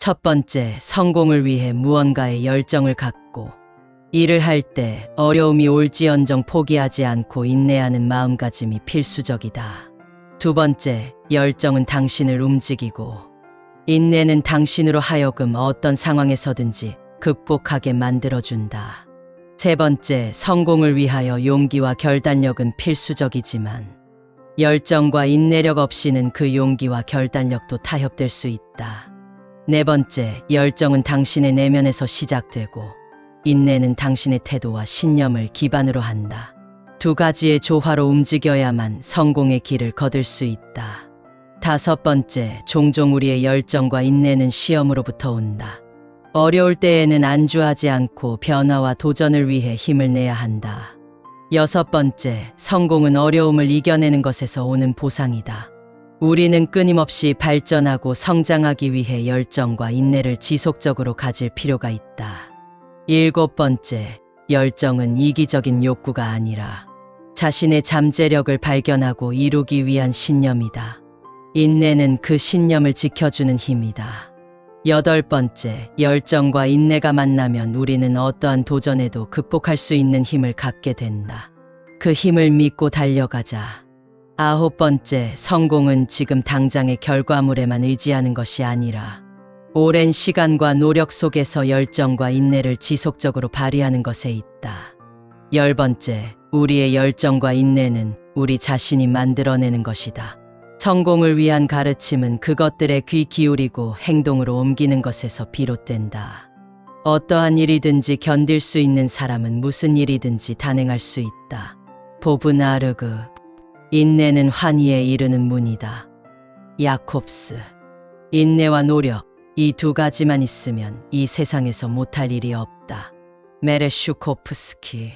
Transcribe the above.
첫 번째, 성공을 위해 무언가의 열정을 갖고 일을 할 때 어려움이 올지언정 포기하지 않고 인내하는 마음가짐이 필수적이다. 두 번째, 열정은 당신을 움직이고 인내는 당신으로 하여금 어떤 상황에서든지 극복하게 만들어준다. 세 번째, 성공을 위하여 용기와 결단력은 필수적이지만 열정과 인내력 없이는 그 용기와 결단력도 타협될 수 있다. 네 번째, 열정은 당신의 내면에서 시작되고 인내는 당신의 태도와 신념을 기반으로 한다. 두 가지의 조화로 움직여야만 성공의 길을 거둘 수 있다. 다섯 번째, 종종 우리의 열정과 인내는 시험으로부터 온다. 어려울 때에는 안주하지 않고 변화와 도전을 위해 힘을 내야 한다. 여섯 번째, 성공은 어려움을 이겨내는 것에서 오는 보상이다. 우리는 끊임없이 발전하고 성장하기 위해 열정과 인내를 지속적으로 가질 필요가 있다. 일곱 번째, 열정은 이기적인 욕구가 아니라 자신의 잠재력을 발견하고 이루기 위한 신념이다. 인내는 그 신념을 지켜주는 힘이다. 여덟 번째, 열정과 인내가 만나면 우리는 어떠한 도전에도 극복할 수 있는 힘을 갖게 된다. 그 힘을 믿고 달려가자. 아홉 번째, 성공은 지금 당장의 결과물에만 의지하는 것이 아니라 오랜 시간과 노력 속에서 열정과 인내를 지속적으로 발휘하는 것에 있다. 열 번째, 우리의 열정과 인내는 우리 자신이 만들어내는 것이다. 성공을 위한 가르침은 그것들에 귀 기울이고 행동으로 옮기는 것에서 비롯된다. 어떠한 일이든지 견딜 수 있는 사람은 무슨 일이든지 단행할 수 있다. 보브나르그 인내는 환희에 이르는 문이다. 야콥스 인내와 노력 이 두 가지만 있으면 이 세상에서 못할 일이 없다. 메레슈코프스키